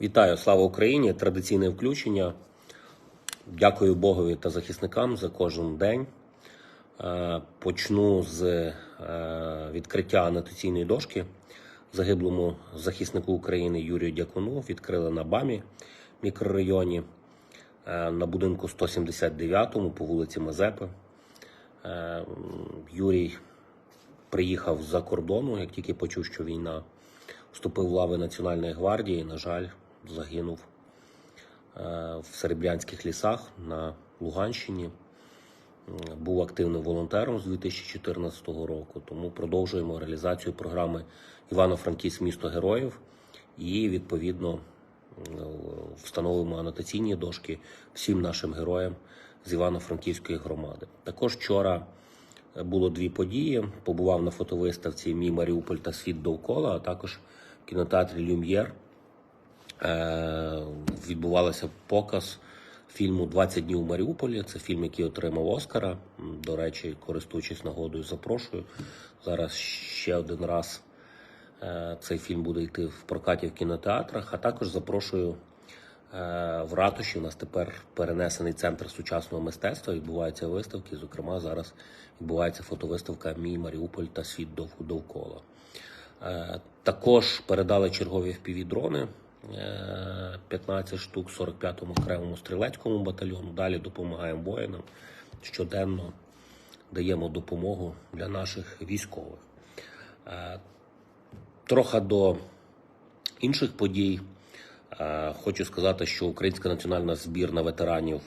Вітаю, слава Україні! Традиційне включення. Дякую Богові та захисникам за кожен день. Е, Почну з е, відкриття анотаційної дошки загиблому захиснику України Юрію Дякуну. Відкрили на БАМі мікрорайоні е, на будинку 179 по вулиці Мазепи. Юрій приїхав з-за кордону, як тільки почув, що війна вступив в лави Національної гвардії. На жаль, загинув е, в Серебрянських лісах на Луганщині. Був активним волонтером з 2014 року, тому продовжуємо реалізацію програми Івано-Франківськ місто героїв і відповідно встановимо анотаційні дошки всім нашим героям з Івано-Франківської громади. Також вчора було дві події. Побував на фотовиставці Мій Маріуполь та світ довкола, а також в кінотеатрі Люм'єр е, відбувався показ фільму «20 днів у Маріуполі. Це фільм, який отримав Оскара. До речі, користуючись нагодою, запрошую. Зараз ще один раз е, цей фільм буде йти в прокаті в кінотеатрах, а також запрошую е, в ратуші. У нас тепер перенесений центр сучасного мистецтва. Відбуваються виставки. Зокрема, зараз відбувається фотовиставка Мій Маріуполь та світ дов- довкола. Також передали чергові FPV-дрони. Е, 15 штук 45-му окремому стрілецькому батальйону. Далі допомагаємо воїнам щоденно даємо допомогу для наших військових. Е, Трохи до інших подій. Е, Хочу сказати, що Українська національна збірна ветеранів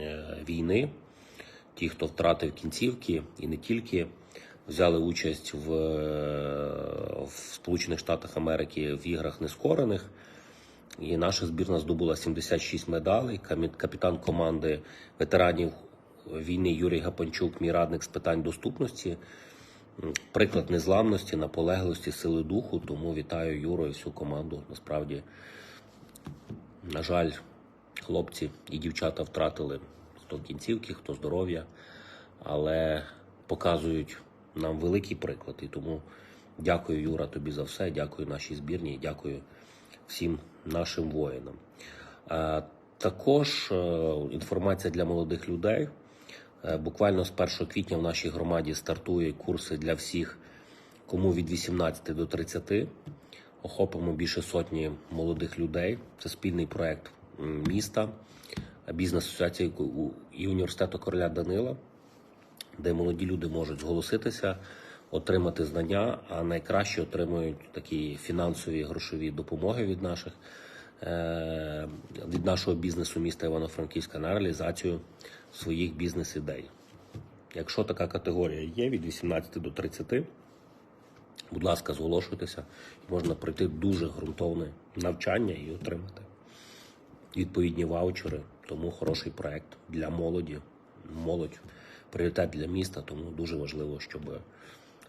е, війни, ті, хто втратив кінцівки, і не тільки, взяли участь в, е, в Сполучених Штатах Америки в іграх нескорених. І наша збірна здобула 76 медалей. Капітан команди ветеранів війни Юрій Гапанчук, мій радник з питань доступності. Приклад незламності, наполеглості, сили духу. Тому вітаю Юру і всю команду. Насправді, на жаль, хлопці і дівчата втратили хто кінцівки, хто здоров'я, але показують нам великий приклад. І тому дякую, Юра, тобі за все. Дякую нашій збірні, дякую всім нашим воїнам. Е, Також е, інформація для молодих людей. Е, Буквально з 1 квітня в нашій громаді стартують курси для всіх, кому від 18 до 30. Охопимо більше сотні молодих людей. Це спільний проект міста, бізнес-асоціації і університету короля Данила, де молоді люди можуть зголоситися, отримати знання, а найкраще отримують такі фінансові грошові допомоги від наших е, від нашого бізнесу міста Івано-Франківська на реалізацію своїх бізнес-ідей. Якщо така категорія є від 18 до 30, будь ласка, зголошуйтеся, можна пройти дуже ґрунтовне навчання і отримати відповідні ваучери. Тому хороший проект для молоді. Молодь пріоритет для міста, тому дуже важливо, щоб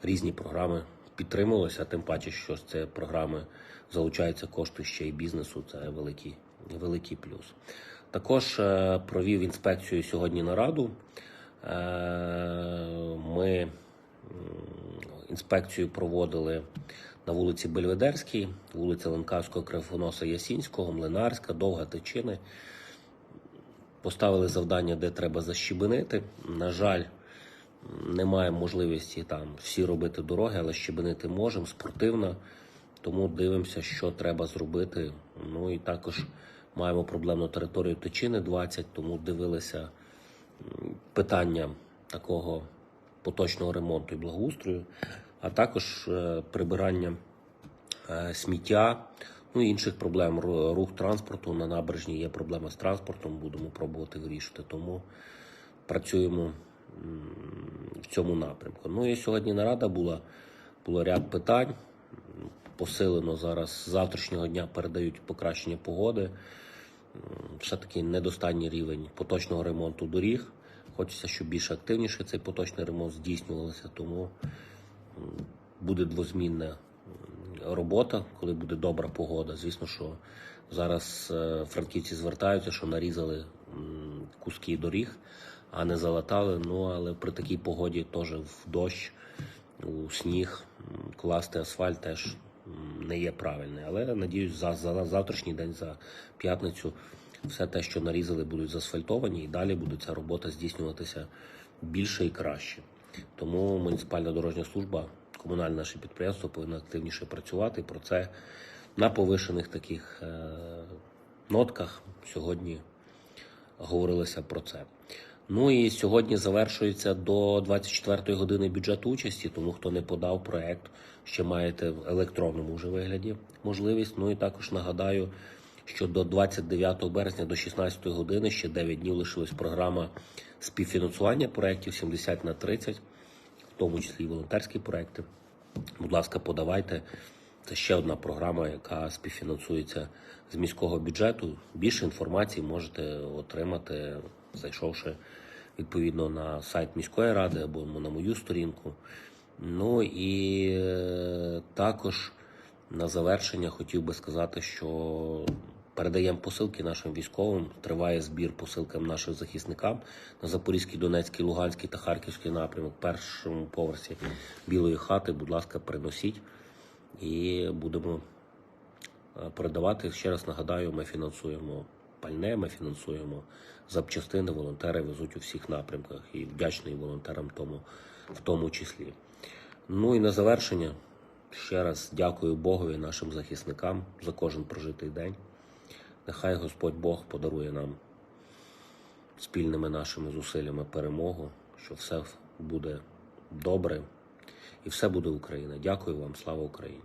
різні програми підтримувалися. Тим паче, що з цієї програми залучаються кошти ще й бізнесу. Це великий, великий плюс. Також е, провів інспекцію сьогодні нараду. Е, Ми інспекцію проводили на вулиці Бельведерській, вулиця Ленкавського, Кривоноса Ясінського, Млинарська, Довга Тичини. Поставили завдання, де треба защебенити. На жаль, немає можливості там всі робити дороги, але щебенити можемо спортивно. Тому дивимося, що треба зробити. Ну і також маємо проблемну територію Тичини 20, тому дивилися питання такого поточного ремонту і благоустрою, а також е, прибирання е, сміття, ну і інших проблем. Ру- Рух транспорту на набережні є проблема з транспортом, будемо пробувати вирішити. Тому працюємо в цьому напрямку. Ну і сьогодні нарада була, було ряд питань. Посилено зараз з завтрашнього дня передають покращення погоди. Все-таки недостатній рівень поточного ремонту доріг. Хочеться, щоб більш активніше цей поточний ремонт здійснювався, тому буде двозмінна робота, коли буде добра погода. Звісно, що зараз е, франківці звертаються, що нарізали куски доріг, а не залатали. Ну але при такій погоді теж в дощ, у сніг класти асфальт теж не є правильний. Але надіюсь, за, за завтрашній день, за п'ятницю, все те, що нарізали, будуть заасфальтовані, і далі буде ця робота здійснюватися більше і краще. Тому муніципальна дорожня служба, комунальне наше підприємство повинно активніше працювати. Про це на повишених таких е, нотках сьогодні говорилося про це. Ну і сьогодні завершується до 24-ї години бюджет участі, тому хто не подав проект, ще маєте в електронному вже вигляді можливість. Ну і також нагадаю, що до 29 березня до 16 години ще 9 днів лишилась програма співфінансування проєктів 70 на 30, в тому числі і волонтерські проекти. Будь ласка, подавайте. Це ще одна програма, яка співфінансується з міського бюджету. Більше інформації можете отримати, зайшовши відповідно на сайт міської ради або на мою сторінку. Ну і е, також на завершення хотів би сказати, що передаємо посилки нашим військовим. Триває збір посилкам нашим захисникам на Запорізький, Донецький, Луганський та Харківський напрямок, першому поверсі Білої хати. Будь ласка, приносіть і будемо е, передавати. Ще раз нагадаю, ми фінансуємо пальне, ми фінансуємо запчастини, волонтери везуть у всіх напрямках і вдячний волонтерам тому, в тому числі. Ну і на завершення ще раз дякую Богові, нашим захисникам за кожен прожитий день. Нехай Господь Бог подарує нам спільними нашими зусиллями перемогу, що все буде добре і все буде Україна. Дякую вам, слава Україні!